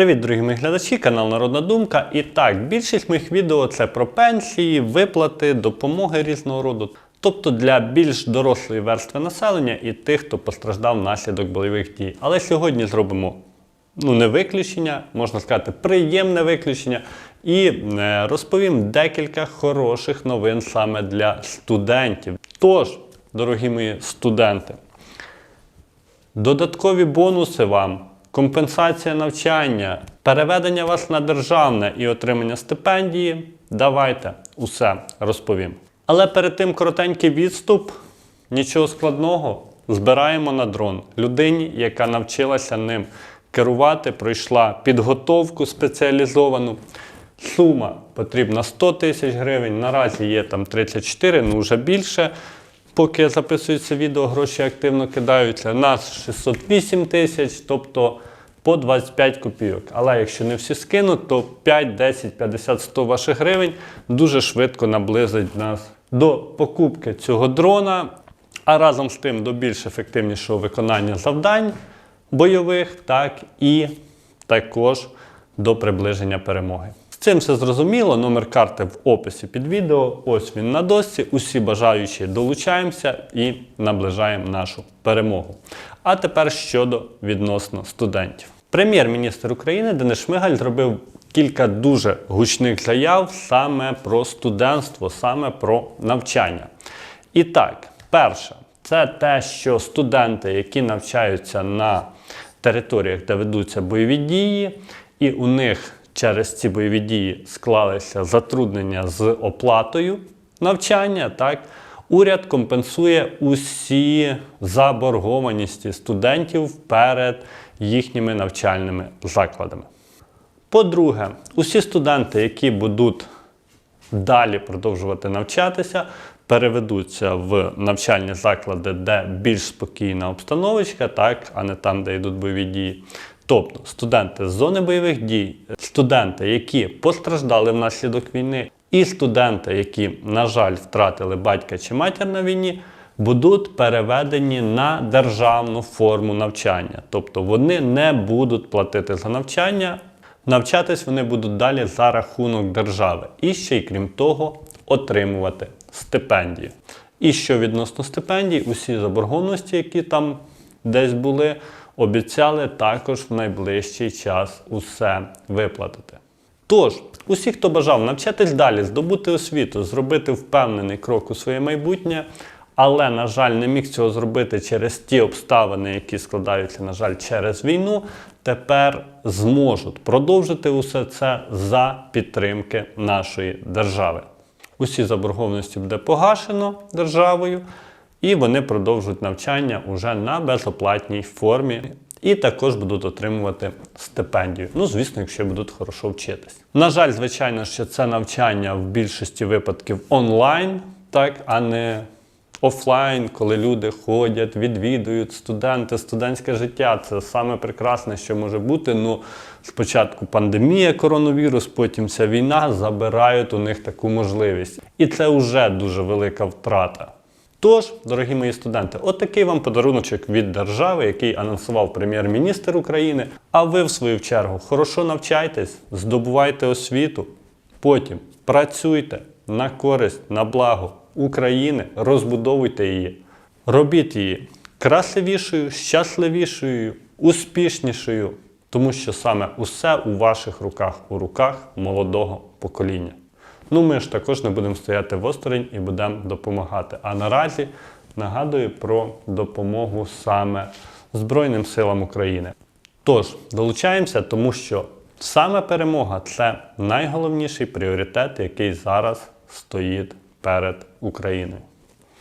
Привіт, дорогі мої глядачі, канал Народна Думка. І так, більшість моїх відео це про пенсії, виплати, допомоги різного роду. Тобто для більш дорослої верстви населення і тих, хто постраждав внаслідок бойових дій. Але сьогодні зробимо ну, не виключення, можна сказати, приємне виключення. І е, розповім декілька хороших новин саме для студентів. Тож, дорогі мої студенти, Додаткові бонуси вам, компенсація навчання, переведення вас на державне і отримання стипендії. Давайте усе розповім. Але перед тим коротенький відступ, нічого складного. Збираємо на дрон людині, яка навчилася ним керувати, пройшла підготовку спеціалізовану. Сума потрібна 100 тисяч гривень. Наразі є там 34, ну вже більше. Поки записується відео, гроші активно кидаються. Нас 608 тисяч, тобто по 25 копійок. Але якщо не всі скинуть, то 5, 10, 50, 100 ваших гривень дуже швидко наблизить нас до покупки цього дрона, а разом з тим до більш ефективнішого виконання завдань бойових, так і також до приближення перемоги. Цим все зрозуміло. Номер карти в описі під відео. Ось він на досці. Усі бажаючі долучаємося і наближаємо нашу перемогу. А тепер щодо відносно студентів. Прем'єр-міністр України Денис Шмигаль зробив кілька дуже гучних заяв саме про студентство, саме про навчання. І так, перше, це те, що студенти, які навчаються на територіях, де ведуться бойові дії, і у них через ці бойові дії склалися затруднення з оплатою навчання, так, уряд компенсує усі заборгованості студентів перед їхніми навчальними закладами. По-друге, усі студенти, які будуть далі продовжувати навчатися, переведуться в навчальні заклади, де більш спокійна обстановочка, так, а не там, де йдуть бойові дії. Тобто студенти з зони бойових дій, студенти, які постраждали внаслідок війни, і студенти, які, на жаль, втратили батька чи матір на війні, будуть переведені на державну форму навчання. Тобто вони не будуть платити за навчання, навчатись вони будуть далі за рахунок держави. І ще й крім того, отримувати стипендії. І що відносно стипендій, усі заборгованості, які там десь були, обіцяли також в найближчий час усе виплатити. Тож, усі, хто бажав навчатись далі, здобути освіту, зробити впевнений крок у своє майбутнє, але, на жаль, не міг цього зробити через ті обставини, які складаються, на жаль, через війну, тепер зможуть продовжити усе це за підтримки нашої держави. Усі заборгованості буде погашено державою, і вони продовжують навчання уже на безоплатній формі. І також будуть отримувати стипендію. Ну, звісно, якщо будуть хорошо вчитись. На жаль, звичайно, що це навчання в більшості випадків онлайн, так, а не офлайн, коли люди ходять, відвідують студенти, студентське життя. Це саме прекрасне, що може бути. Ну, спочатку пандемія, коронавірус, потім ця війна забирають у них таку можливість. І це вже дуже велика втрата. Тож, дорогі мої студенти, отакий вам подаруночок від держави, який анонсував прем'єр-міністр України. А ви, в свою чергу, хорошо навчайтесь, здобувайте освіту, потім працюйте на користь, на благо України, розбудовуйте її, робіть її красивішою, щасливішою, успішнішою, тому що саме усе у ваших руках, у руках молодого покоління. Ну, ми ж також не будемо стояти осторонь і будемо допомагати. А наразі нагадую про допомогу саме Збройним силам України. Тож, долучаємося, тому що саме перемога це найголовніший пріоритет, який зараз стоїть перед Україною.